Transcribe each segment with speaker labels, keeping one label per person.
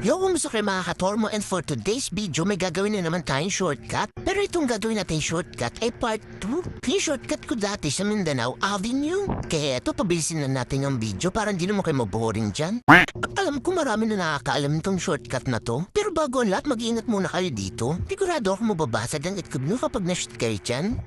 Speaker 1: Yo, kumusta kayo mga katormo and for today's video may gagawin na naman tayong shortcut. Pero itong gagawin natin shortcut ay part 2. Yung shortcut ko dati sa Mindanao Avenue. Kaya eto, pabilisin na natin ang video para hindi naman kayo maboring dyan. At alam ko marami na nakakaalam itong shortcut na to. Pero bago ang lahat, mag-iingat muna kayo dito. Sigurado ako mababasad ang itlog nyo kapag na-shoot kayo dyan.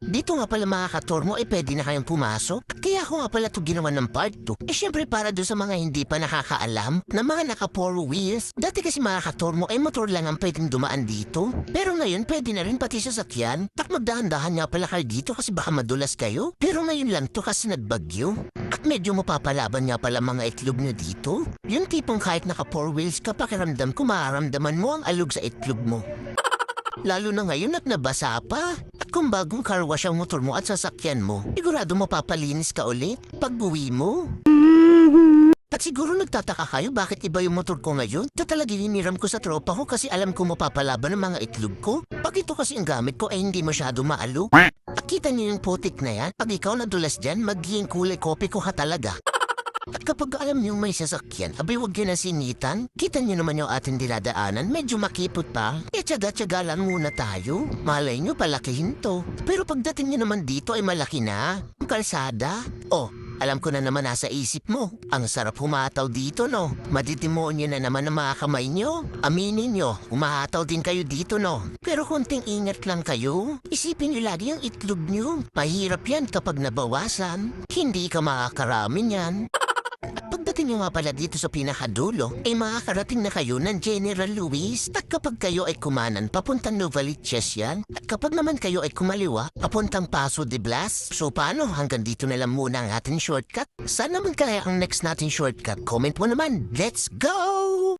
Speaker 1: Dito nga pala mga katormo ay pwede na kayong pumasok. Kaya ako nga pala ito ginawa ng part 2. Eh syempre para doon sa mga hindi pa nakakaalam na mga naka four wheels. Dati kasi mga katormo ay motor lang ang pwedeng dumaan dito. Pero ngayon pwede na rin pati sasakyan. At magdahan-dahan nga pala kayo dito kasi baka madulas kayo. Pero ngayon lang to kasi nagbagyo. At medyo mapapalaban nga pala mga itlog nyo dito. Yung tipong kahit naka four wheels ka pakiramdam ko mararamdaman mo ang alog sa itlog mo. Lalo na ngayon at nabasa pa. Kung bagong car wash ang motor mo at sasakyan mo, sigurado mapapalinis ka ulit pag buwi mo. At siguro nagtataka kayo bakit iba yung motor ko ngayon? Ito talaga hiniram ko sa tropa ko kasi alam ko mapapalaban ng mga itlog ko. Pag ito kasi ang gamit ko ay hindi masyado maalo. At kita niyo yung putik na yan? Pag ikaw nadulas dyan, magiging kulay kopi ko ka talaga. At kapag alam niyong may sasakyan, abay huwag yun na sinitan. Kita niyo naman yung ating dinadaanan, medyo makipot pa. E tsaga-tsaga lang muna tayo. Malay niyo palakihin to. Pero pagdating niyo naman dito ay malaki na. Ang kalsada. Oh, alam ko na naman nasa isip mo. Ang sarap humataw dito, no? Madidemonyo na naman ang mga kamay nyo. Aminin nyo, humahataw din kayo dito, no? Pero konting ingat lang kayo. Isipin nyo lagi ang itlog nyo. Mahirap yan kapag nabawasan. Hindi ka makakarami niyan. At pagdating nyo nga pala dito sa pinakadulo, ay makakarating na kayo ng General Luis. At kapag kayo ay kumanan, papuntang Novaliches yan. At kapag naman kayo ay kumaliwa, papuntang Paso de Blas. So paano? Hanggang dito na lang muna ang ating shortcut. Saan naman kaya ang next natin shortcut? Comment mo naman. Let's go!